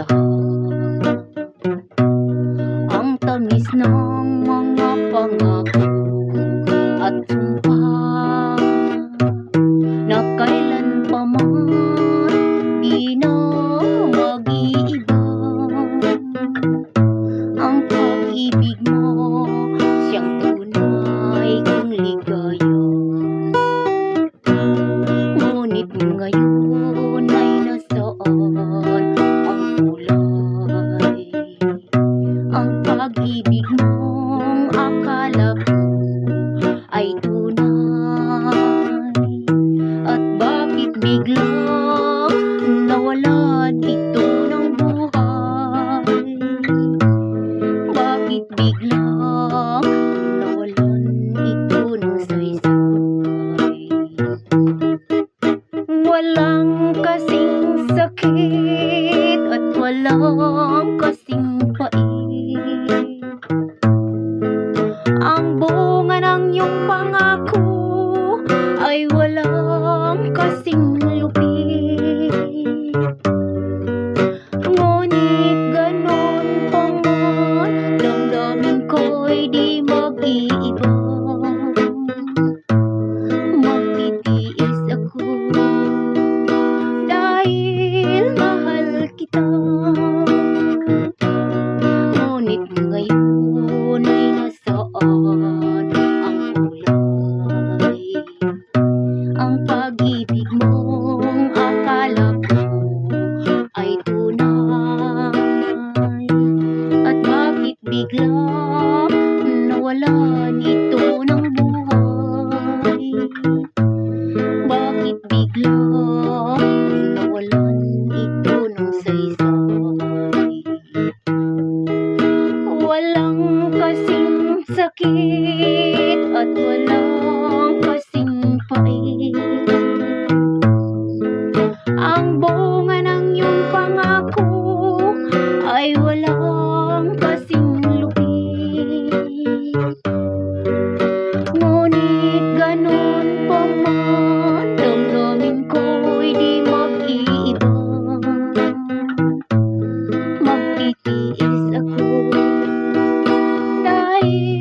lahat Ang tamis ng mga pangako at sumpa Na kailan pa man di na mag-iiba. Ang pag-ibig Bakit biglang nawalan ito ng saysay Walang kasing sakit at walang kasing pait. Ang bunga ng iyong pangako ko'y di mag-iiba pala ng buhay. Bakit bigla nawalan ito ng saysay? Walang kasing sakit at walang kasing pait. Ang bunga ng iyong pangako ತಾಯಿ